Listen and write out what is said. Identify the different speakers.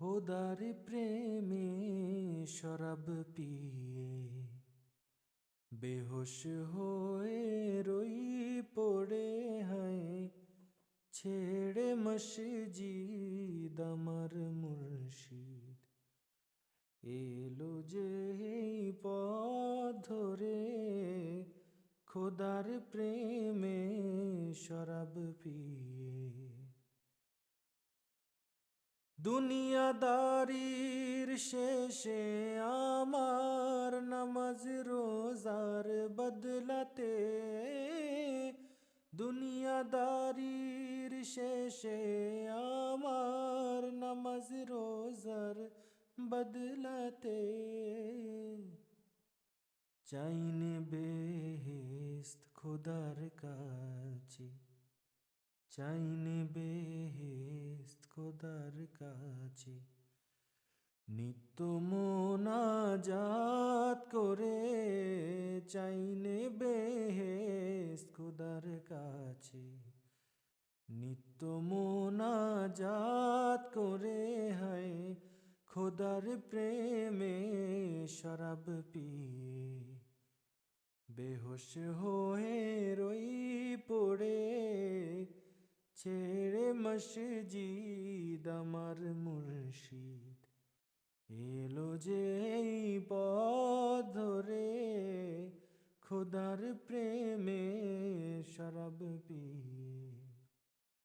Speaker 1: খোদার প্রেমে শরাব পিয়ে, বেহোশ হয়ে রই পড়ে হায়, ছেড়ে মসজিদ আমার মুর্শিদ। এলো যে পথ ধরে খোদার প্রেমে শরাব পিয়ে দুনিয়াদারির শেষে আমার নামাজ রোজার বদলাতে দুনিয়াদারির শেষে আমার নামাজ রোজার বদলাতে চাইনে বেহেস্ত খোদার কাছে, চাইনে বেহেস্ত খোদার কাছে। নিত্য মোনাজাত করে চাইনে বেহেস্ত খোদার কাছে। নিত্য মোনাজাত করে হয় খোদার প্রেমে শরাব পিয়ে। বেহোশ হয়ে রই পড়ে, ছেড়ে মসজিদ আমার মুর্শিদ। এলো যে পথ ধরে খোদার প্রেমে শরাব পি